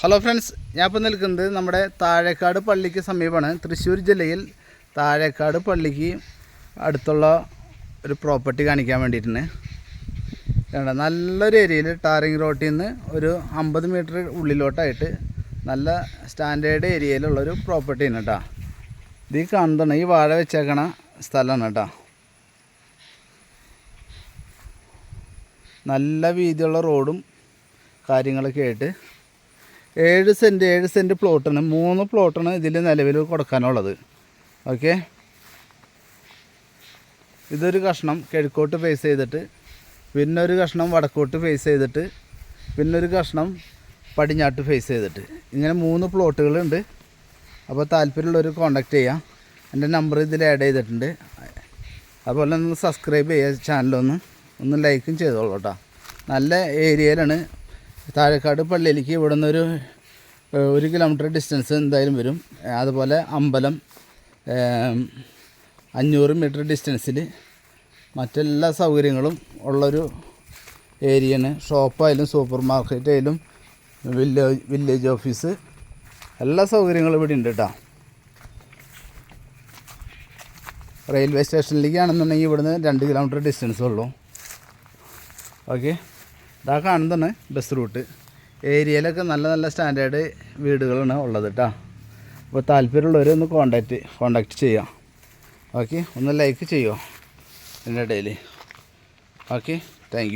Hello friends ഞാൻ ഇപ്പോൾ നിൽക്കുന്നത് നമ്മുടെ താഴേക്കാട് പള്ളിക്ക് സമീപമാണ്. തൃശ്ശൂർ ജില്ലയിൽ താഴേക്കാട് പള്ളിക്ക് അടുത്തുള്ള ഒരു പ്രോപ്പർട്ടി കാണിക്കാൻ വേണ്ടിയിട്ടാണ്. വേണ്ട നല്ലൊരു ഏരിയയിൽ ടാറിങ് റോട്ടിൽ നിന്ന് ഒരു അമ്പത് മീറ്റർ ഉള്ളിലോട്ടായിട്ട് നല്ല സ്റ്റാൻഡേർഡ് ഏരിയയിലുള്ളൊരു പ്രോപ്പർട്ടിയാണ് കേട്ടോ ഇത് കാണുന്നതാണ് ഈ വാഴ വെച്ചേക്കണ സ്ഥലമാണ് കേട്ടോ നല്ല വീതിയുള്ള റോഡും കാര്യങ്ങളൊക്കെ ആയിട്ട് ഏഴ് സെന്റ് ഏഴ് സെന്റ് പ്ലോട്ടാണ്. മൂന്ന് പ്ലോട്ടാണ് ഇതിൽ നിലവിൽ കൊടുക്കാനുള്ളത്. ഓക്കെ? ഇതൊരു കഷ്ണം കിഴക്കോട്ട് ഫേസ് ചെയ്തിട്ട് പിന്നെ ഒരു കഷ്ണം വടക്കോട്ട് ഫേസ് ചെയ്തിട്ട് പിന്നെ ഒരു കഷ്ണം പടിഞ്ഞാട്ട് ഫേസ് ചെയ്തിട്ട്. ഇങ്ങനെ മൂന്ന് പ്ലോട്ടുകളുണ്ട്. അപ്പോൾ താല്പര്യമുള്ളവർ കോൺടാക്റ്റ് ചെയ്യാം. എന്റെ നമ്പർ ഇതിൽ ആഡ് ചെയ്തിട്ടുണ്ട്. അതുപോലെ ഒന്ന് സബ്സ്ക്രൈബ് ചെയ്യുക ചാനലൊന്ന് ഒന്ന്. ലൈക്കും ചെയ്തോളൂ കേട്ടോ. നല്ല ഏരിയയിലാണ് താഴേക്കാട് പള്ളിയിലേക്ക് ഇവിടെ നിന്നൊരു ഒരു കിലോമീറ്റർ ഡിസ്റ്റൻസ് എന്തായാലും വരും. അതുപോലെ അമ്പലം അഞ്ഞൂറ് മീറ്റർ ഡിസ്റ്റൻസിൽ മറ്റെല്ലാ സൗകര്യങ്ങളും ഉള്ളൊരു ഏരിയയാണ്. ഷോപ്പായാലും സൂപ്പർ മാർക്കറ്റ് ആയാലും വില്ലേജ് വില്ലേജ് ഓഫീസ് എല്ലാ സൗകര്യങ്ങളും ഇവിടെ ഉണ്ട് കേട്ടോ റെയിൽവേ സ്റ്റേഷനിലേക്കാണെന്നുണ്ടെങ്കിൽ ഇവിടുന്ന് രണ്ട് കിലോമീറ്റർ ഡിസ്റ്റൻസ് ഉള്ളൂ. ഓക്കെ ഇതാ കാണുന്നതാണ് ബസ് റൂട്ട് ഏരിയയിലൊക്കെ നല്ല നല്ല സ്റ്റാൻഡേർഡ് വീടുകളാണ് ഉള്ളത് കേട്ടോ അപ്പോൾ താല്പര്യമുള്ളവരെ ഒന്ന് കോണ്ടാക്റ്റ് കോണ്ടാക്റ്റ് ചെയ്യാം. ഓക്കെ ഒന്ന് ലൈക്ക് ചെയ്യുമോ എന്റെ ഇടയിൽ ഓക്കെ താങ്ക്